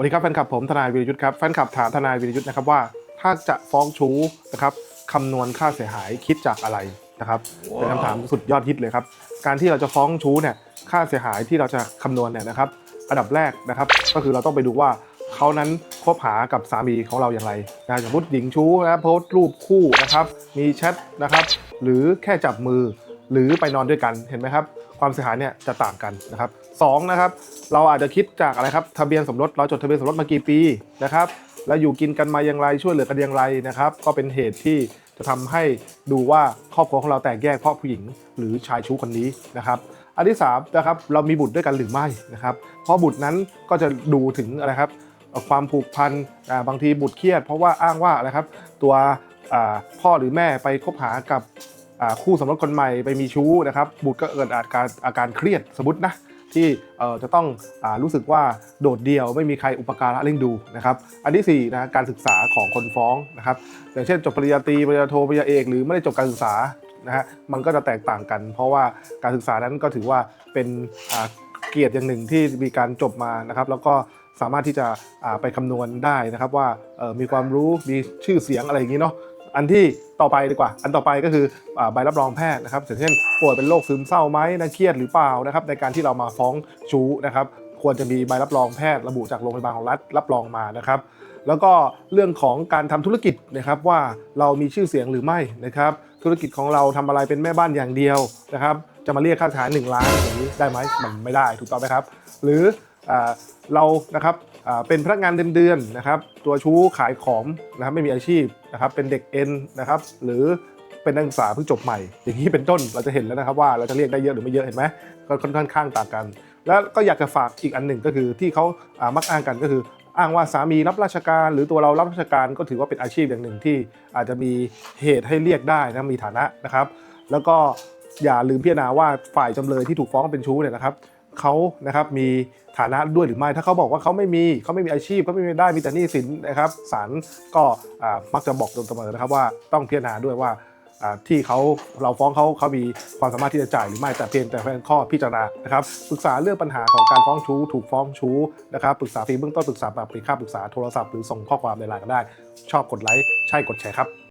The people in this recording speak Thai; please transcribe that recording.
วันนี้ครับแฟนคลับผมทนายวีรยุทธ์ครับแฟนคลับถามทนายวีรยุทธ์นะครับว่า ถ้าจะฟ้องชู้นะครับคำนวณค่าเสียหายคิดจากอะไรนะครับเป็นคำถามสุดยอดฮิตเลยครับการที่เราจะฟ้องชู้เนี่ยค่าเสียหายที่เราจะคำนวณเนี่ยนะครับอันดับแรกนะครับ ก็คือเราต้องไปดูว่าเขานั้นคบหากับสามีของเราอย่างไรนะสมมติหญิงชู้นะโพสต์รูปคู่นะครับ มีแชทนะครับ หรือแค่จับมือ หรือไปนอนด้วยกันเห็นไหมครับ ความเสียหายเนี่ยจะต่างกันนะครับสองนะครับ เราอาจจะคิดจากอะไรครับทะเบียนสมรสเราจดทะเบียนสมรสมากี่ปีนะครับ แล้วอยู่กินกันมาอย่างไรช่วยเหลือกันอย่างไรนะครับ ก็เป็นเหตุที่จะทำให้ดูว่าครอบครัวของเราแตกแยกเพราะผู้หญิงหรือชายชู้คนนี้นะครับอันที่สามนะครับเรามีบุตรด้วยกันหรือไม่นะครับ เพราะบุตรนั้นก็จะดูถึงอะไรครับความผูกพันบางทีบุตรเครียด เพราะว่าอ้างว่าอะไรครับตัวพ่อหรือแม่ไปคบหากับ คู่สมรสคนใหม่ไปมีชู้นะครับบุตรก็เกิดอาการอาการเครียดสมมตินะที่จะต้องอรู้สึกว่าโดดเดี่ยวไม่มีใครอุปการะเลี้ยงดูนะครับ อันที่สี่นะการศึกษาของคนฟ้องนะครับ อย่างเช่นจบปริญญาตรีปริญญาโทปริญญาเอกหรือไม่ได้จบการศึกษานะฮะมันก็จะแตกต่างกัน เพราะว่าการศึกษานั้นก็ถือว่าเป็นเกียรติอย่างหนึ่งที่มีการจบมานะครับ แล้วก็สามารถที่จะไปคำนวณได้นะครับว่ามีความรู้มีชื่อเสียงอะไรอย่างนี้เนาะ อันที่ต่อไปดีกว่า อันต่อไปก็คือใบรับรองแพทย์นะครับเช่นป่วยเป็นโรคซึมเศร้าไหมนะเครียดหรือเปล่านะครับในการที่เรามาฟ้องชู้นะครับควรจะมีใบรับรองแพทย์ระบุจากโรงพยาบาลของรัฐรับรองมานะครับแล้วก็เรื่องของการทำธุรกิจนะครับว่าเรามีชื่อเสียงหรือไม่นะครับธุรกิจของเราทำอะไรเป็นแม่บ้านอย่างเดียวนะครับจะมาเรียกค่าเสียหายหนึ่งล้านอย่างนี้ได้ไหมมันไม่ได้ถูกต้องไหมครับ หรือ เรานะครับเป็นพนักงานเดือนเดือนๆนะครับ ตัวชู้ขายของนะครับไม่มีอาชีพนะครับ เป็นเด็กเอ็นนะครับหรือเป็นนักศึกษาเพิ่งจบใหม่ อย่างนี้เป็นต้นเราจะเห็นแล้วนะครับว่าเราจะเรียกได้เยอะหรือไม่เยอะเห็นไหมก็ค่อนข้างต่างกัน แล้วก็อยากจะฝากอีกอันหนึ่งก็คือที่เขาอ่ามักอ้างกันก็คือ อ้างว่าสามีรับราชการ หรือตัวเรารับราชการก็ถือว่าเป็นอาชีพอย่างหนึ่งที่อาจจะมีเหตุให้เรียกได้นะมีฐานะนะครับ แล้วก็อย่าลืมพิจารณาว่าฝ่ายจำเลยที่ถูกฟ้องเป็นชู้เนี่ยนะครับ เขานะครับมีฐานะด้วยหรือไม่ ถ้าเขาบอกว่าเขาไม่มีเขาไม่มีอาชีพเขาไม่มีได้มีแต่หนี้สินนะครับศาลก็มักจะบอกตรงเสมอนะครับว่าต้องพิจารณาด้วยว่าอ่าที่เขาเราฟ้องเขาเขามีความสามารถที่จะจ่ายหรือไม่แต่เพียงแต่เป็นข้อพิจารณานะครับปรึกษาเรื่องปัญหาของการฟ้องชู้ ถูกฟ้องชู้นะครับปรึกษาฟรีเบื้องต้นปรึกษาแบบปรีค่าปรึกษาโทรศัพท์หรือส่งข้อความในไลน์ก็ได้ ชอบกดไลค์ใช่กดแชร์ครับ